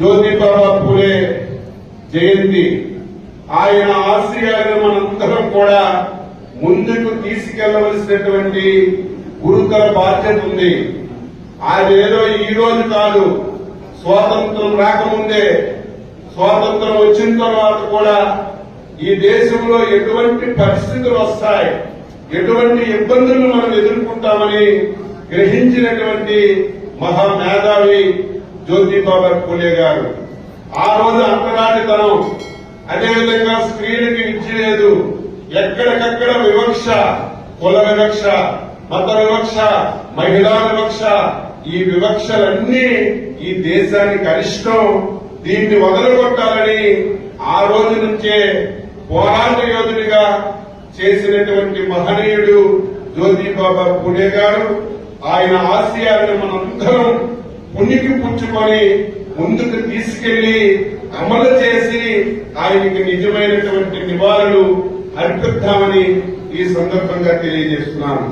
జ్యోతిబాబా పూలే జయంతి. ఆయన ఆశయాలను మనందరం కూడా ముందుకు తీసుకెళ్ళవలసినటువంటి గురుతర బాధ్యత ఉంది. అదేదో ఈ రోజు కాదు. స్వాతంత్రం రాకముందే స్వాతంత్రం వచ్చిన తర్వాత కూడా ఈ దేశంలో ఎటువంటి పరిస్థితులు వస్తాయి ఎటువంటి ఇబ్బందులు మనం ఎదుర్కొంటామని గ్రహించినటువంటి మహా మేధావి జ్యోతిబాబా పూలే గారు. ఆ రోజు అంటరానితనం అదేవిధంగా స్త్రీలకు ఇచ్చి లేదు ఎక్కడికక్కడ వివక్ష కుల వివక్ష మత వివక్ష మహిళా వివక్ష ఈ వివక్షలన్నీ ఈ దేశానికి అరిష్టం. దీన్ని వదలగొట్టాలని ఆ రోజు నుంచే పోరాట యోధుడిగా చేసినటువంటి మహనీయుడు జ్యోతిబాబా పూలే గారు. ఆయన ఆశయాలను మనందరం పుణ్యకి పుచ్చుకొని ముందుకు తీసుకెళ్ళి అమలు చేసి ఆయనకి నిజమైనటువంటి నివాళులు అర్పిద్దామని ఈ సందర్భంగా తెలియజేస్తున్నాను.